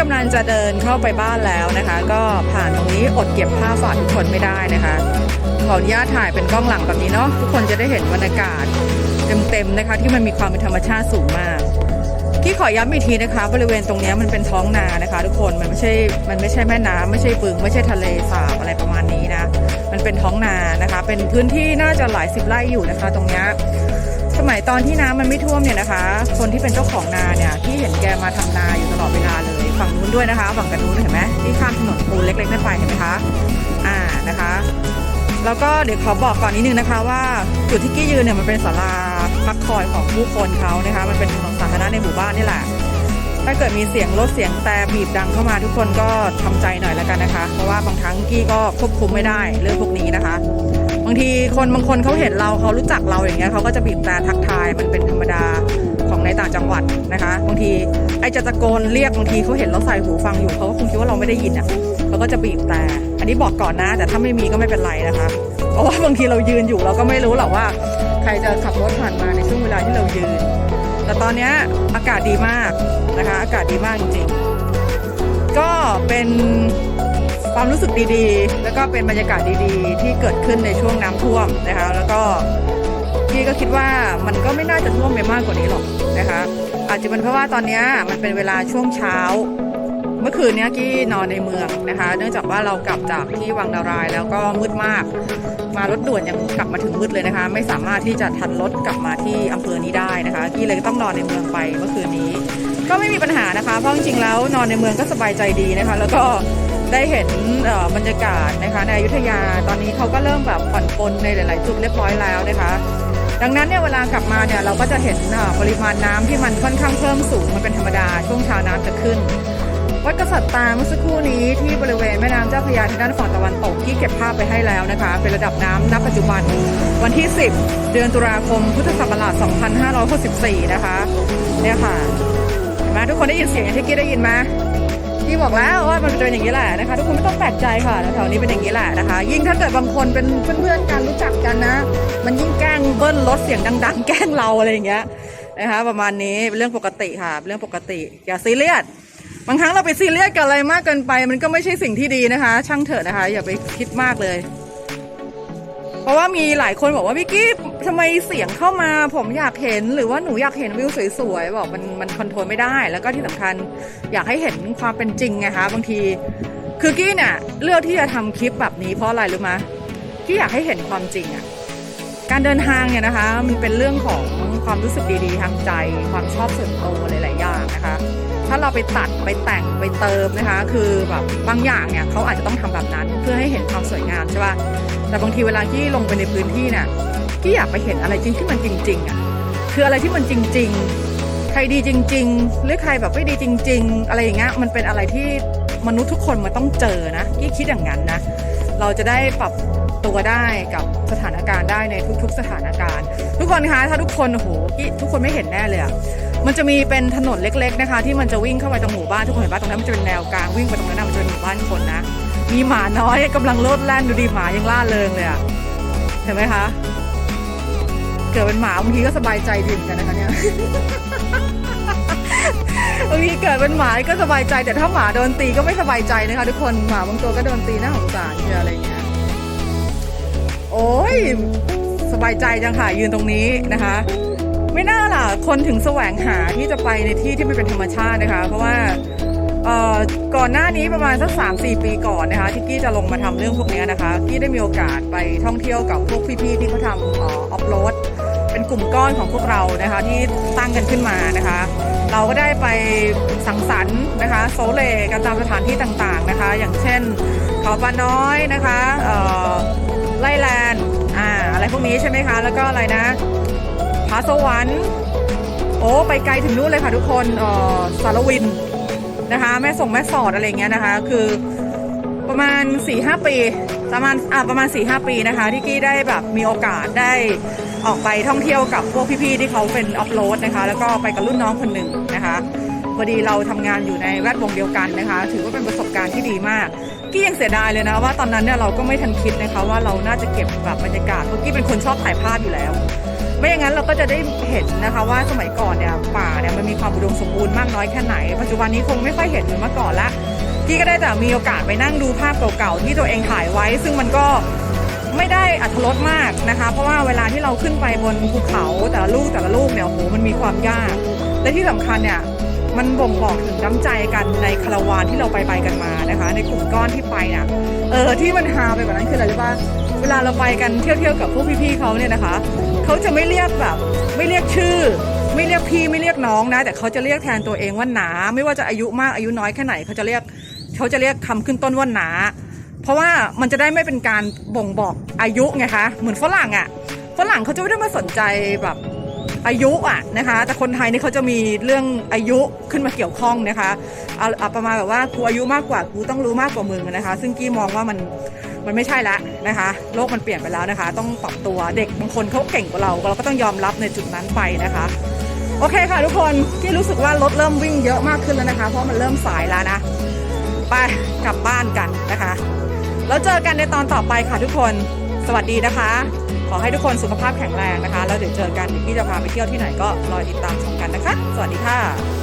กำลังจะเดินเข้าไปบ้านแล้วนะคะ ก็ผ่านตรงนี้อดเก็บภาพฝากทุกคนไม่ได้นะคะขออนุญาตถ่ายเป็นกล้องหลังแบบนี้เนาะทุกคนจะได้เห็นบรรยากาศเต็มๆนะคะ ที่มันมีความเป็นธรรมชาติสูงมากที่ขอย้ำอีกทีนะคะ บริเวณตรงนี้มันเป็นท้องนานะคะ ทุกคนมันไม่ใช่มันไม่ใช่แม่น้ำไม่ใช่บึง ไม่ใช่ทะเลสาบอะไรประมาณนี้นะ มันเป็นท้องนานะคะ เป็นพื้นที่น่าจะหลายสิบไร่อยู่นะคะ ตรงเนี้ย สมัยตอนที่น้ำมันไม่ท่วมเนี่ยนะคะ คนที่เป็นเจ้าของนาเนี่ยที่เห็นแกมาทำนาอยู่ตลอดเวลาเลยฝั่งนู้นด้วยนะคะ ฝั่งกันนู้นเห็นไหมที่ข้ามถนนปูนเล็กๆนั่นไปเห็นไหมคะอ่านะคะ แล้วก็เดี๋ยวขอบอกก่อนนิดนึงนะคะว่าจุดที่กี้ยืนเนี่ยมันเป็นศาลาพักคอยของผู้คนเขานะคะ มันเป็นถนนสาธารณะในหมู่บ้านนี่แหละ ถ้าเกิดมีเสียงรถเสียงแต่บีบดังเข้ามาทุกคนก็ทำใจหน่อยแล้วกันนะคะ เพราะว่าบางครั้งกี้ก็ควบคุมไม่ได้เรื่องพวกนี้นะคะ บางทีคนบางคนเขาเห็นเราเขารู้จักเราอย่างเงี้ยเขาก็จะบีบแต่ทักทายมันเป็นธรรมดาของในต่างจังหวัดนะคะบางทีไอจะตะโกนเรียกบางทีเขาเห็นเราใส่หูฟังอยู่เขาก็คงคิดว่าเราไม่ได้ยินอะเขาก็จะบีบแต่ อันนี้บอกก่อนนะ แต่ถ้าไม่มีก็ไม่เป็นไรนะคะ เพราะว่าบางทีเรายืนอยู่เราก็ไม่รู้หรอกว่า ใครจะขับรถผ่านมาในช่วงเวลาที่เรายืน แต่ตอนนี้อากาศดีมากนะคะ อากาศดีมากจริงๆ ก็เป็นความรู้สึกดีๆ แล้วก็เป็นบรรยากาศดีๆ ที่เกิดขึ้นในช่วงน้ำท่วมนะคะ แล้วก็พี่ก็คิดว่ามันก็ไม่น่าจะท่วมไปมากกว่านี้หรอกนะคะ อาจจะเป็นเพราะว่าตอนนี้มันเป็นเวลาช่วงเช้า เมื่อคืนนี้กี้นอนในเมืองนะคะ เนื่องจากว่าเรากลับจากที่วังดารายแล้วก็มืดมาก มารถด่วนยังกลับมาถึงมืดเลยนะคะ ไม่สามารถที่จะทันรถกลับมาที่อำเภอนี้ได้นะคะ กี้เลยต้องนอนในเมืองไปเมื่อคืนนี้ ก็ไม่มีปัญหานะคะ เพราะจริงๆแล้วนอนในเมืองก็สบายใจดีนะคะ แล้วก็ได้เห็นบรรยากาศนะคะในอยุธยาตอนนี้เขาก็เริ่มแบบผ่อนปลนในหลาย ๆ จุดเรียบร้อยแล้วนะคะดังนั้นเนี่ยเวลากลับมาเนี่ยเราก็จะเห็นอ่อปริมาณน้ำที่มันค่อนข้างเพิ่มสูงมันเป็นธรรมดาช่วงเช้าน้ำจะขึ้น วัดกษัตริย์ตาเมื่อสักครู่นี้ที่บริเวณแม่น้ำเจ้าพระยาทางด้านฝั่งตะวันตกที่เก็บภาพไปให้แล้วนะคะ เป็นระดับน้ำณปัจจุบัน วันที่ 10 เดือนตุลาคมพุทธศักราช 2564 นะคะเนี่ยค่ะเห็นไหมทุกคนได้ยินเสียงอย่างที่กี้ได้ยินไหมกี้บอกแล้วว่ามันเป็นอย่างนี้แหละนะคะ ทุกคนไม่ต้องแปลกใจค่ะแถวนี้เป็นอย่างนี้แหละนะคะ ยิ่งถ้าเกิดบางคนเป็นเพื่อนๆกันรู้จักกันนะ มันยิ่งแกล้งเบิ้ลรถเสียงดัง ๆ แกล้งเราอะไรอย่างเงี้ยนะคะประมาณนี้เป็นเรื่องปกติค่ะเป็นเรื่องปกติอย่าซีเรียส บางครั้งเราไปซีเรียสกับอะไรมากเกินไป มันก็ไม่ใช่สิ่งที่ดีนะคะ ช่างเถอะนะคะ อย่าไปคิดมากเลย เพราะว่ามีหลายคนบอกว่าพี่กี้ทำไมเสียงเข้ามา ผมอยากเห็นหรือว่าหนูอยากเห็นวิวสวยๆบอกมันมันคอนโทรลไม่ได้ แล้วก็ที่สำคัญอยากให้เห็นความเป็นจริงไงคะบางทีคือกี้เนี่ยเลือกที่จะทำคลิปแบบนี้เพราะอะไรรู้ไหมกี้อยากให้เห็นความจริงอะการเดินทางเนี่ยนะคะ มันเป็นเรื่องของความรู้สึกดีๆทางใจ ความชอบส่วนตัวหลายๆอย่างนะคะาเราไปตัดไปแต่งไปเติมนะคะ คือแบบบางอย่างเนี่ยเขาอาจจะต้องทำแบบนั้นเพื่อให้เห็นความสวยงามใช่ป่ะแต่บางทีเวลาที่ลงไปในพื้นที่เนี่ยที่อยากไปเห็นอะไรจริงที่มันจริงๆอะคืออะไรที่มันจริง ๆ ใครดีจริง ๆ หรือใครแบบไม่ดีจริง ๆ อะไรอย่างเงี้ยมันเป็นอะไรที่มนุษย์ทุกคนมันต้องเจอนะกี้คิดอย่างนั้นนะเราจะได้ปรับตัวได้กับสถานการณ์ได้ในทุก ๆ สถานการณ์ ทุกคนคะถ้าทุกคนโอ้โหกี้ทุกคนไม่เห็นแน่เลยอะ มันจะมีเป็นถนนเล็ก ๆนะคะ ที่มันจะวิ่งเข้าไปตรงหมู่บ้านทุกคนเห็นป่ะตรงนั้นมันจะเป็นแนวกลางวิ่งไปตรงนั้นมันจะเป็นหมู่บ้านคนนะ มีหมาน้อยกำลังโลดแล่นดูดีหมายังล่าเริงเลยอะเห็นไหมคะเกิดเป็นหมาบางทีก็สบายใจดีเหมือนกันนะคะเนี่ยบางทีเกิดเป็นหมาก็สบายใจแต่ถ้าหมาโดนตีก็ไม่สบายใจนะคะ ทุกคนหมาบางตัวก็โดนตีน่าสงสารเนี่ยอะไรอย่างเงี้ยโอ้ยสบายใจจังค่ะยืนตรงนี้นะคะ ไม่น่าล่ะ คนถึงแสวงหาที่จะไปในที่ที่มันเป็นธรรมชาตินะคะ เพราะว่าก่อนหน้านี้ประมาณสักสามสี่ปีก่อนนะคะที่กี้จะลงมาทำเรื่องพวกนี้นะคะ กี้ได้มีโอกาสไปท่องเที่ยวกับพวกพี่ๆที่เขาทำออฟโรดเป็นกลุ่มก้อนของพวกเรานะคะที่ตั้งกันขึ้นมานะคะ เราก็ได้ไปสังสรรค์นะคะโซเลกันตามสถานที่ต่างๆนะคะ อย่างเช่นเขาปลาน้อยนะคะไลแลนด์อ่าอะไรพวกนี้ใช่ไหมคะ แล้วก็อะไรนะ ผาสวรรค์โอ้ไปไกลถึงนู่นเลยค่ะทุกคนเออสารวินนะคะ แม่ส่งแม่สอดอะไรเงี้ยนะคะ คือประมาณ4ี่ห้าปี ประมาณอ่าประมาณ4ี่ห้าปีนะคะ ที่กี้ได้แบบมีโอกาสได้ออกไปท่องเที่ยวกับพวกพี่ๆที่เขาเป็นออฟโรดนะคะ แล้วก็ไปกับรุ่นน้องคนหนึ่งนะคะพอดีเราทำงานอยู่ในแวดวงเดียวกันนะคะ ถือว่าเป็นประสบการณ์ที่ดีมากกี้ยังเสียดายเลยนะว่าตอนนั้นเนี่ยเราก็ไม่ทันคิดนะคะว่าเราน่าจะเก็บแบบบรรยากาศเพราะกี้เป็นคนชอบถ่ายภาพอยู่แล้ว ไม่อย่างนั้นเราก็จะได้เห็นนะคะว่าสมัยก่อนเนี่ยป่าเนี่ยมันมีความอุดมสมบูรณ์มากน้อยแค่ไหน ปัจจุบันนี้คงไม่ค่อยเห็นเหมือนเมื่อก่อนละกี้ก็ได้แต่มีโอกาสไปนั่งดูภาพเก่าๆที่ตัวเองถ่ายไว้ ซึ่งมันก็ไม่ได้อัธรสมากนะคะ เพราะว่าเวลาที่เราขึ้นไปบนภูเขาแต่ละลูกแต่ละลูกเนี่ยโอ้โหมันมีความยากและที่สำคัญเนี่ย มันบ่งบอกถึงน้ำใจกันในคาราวานที่เราไปไปกันมานะคะ ในกลุ่มก้อนที่ไปนี่ยเออที่มันฮาไปกว่านั้นคืออะไรรู้ป่ะเวลาเราไปกันเที่ยวๆกับพวกพี่ๆเขาเนี่ยนะคะเขาจะไม่เรียกแบบไม่เรียกชื่อ ไม่เรียกพี่ไม่เรียกน้องนะ แต่เขาจะเรียกแทนตัวเองว่าหนา ไม่ว่าจะอายุมากอายุน้อยแค่ไหนเขาจะเรียกเขาจะเรียกคำขึ้นต้นว่าหนา เพราะว่ามันจะได้ไม่เป็นการบ่งบอกอายุไงคะเหมือนฝรั่งอะ่ะฝรั่งเขาจะไม่ได้มาสนใจแบบ อายุอะนะคะ แต่คนไทยนี่เขาจะมีเรื่องอายุขึ้นมาเกี่ยวข้องนะคะเอาประมาณแบบว่ากูอายุมากกว่ากูต้องรู้มากกว่ามึงนะคะ ซึ่งกี้มองว่ามันมันไม่ใช่ละนะคะ โลกมันเปลี่ยนไปแล้วนะคะ ต้องปรับตัวเด็กบางคนเขาเก่งกว่าเรา เราก็ต้องยอมรับในจุดนั้นไปนะคะโอเคค่ะทุกคนกี้รู้สึกว่ารถเริ่มวิ่งเยอะมากขึ้นแล้วนะคะ เพราะมันเริ่มสายแล้วนะไปกลับบ้านกันนะคะ แล้วเจอกันในตอนต่อไปค่ะทุกคน สวัสดีนะคะ ขอให้ทุกคนสุขภาพแข็งแรงนะคะ แล้วเดี๋ยวเจอกันพี่จะพาไปเที่ยวที่ไหนก็รอติดตามชมกันนะคะ สวัสดีค่ะ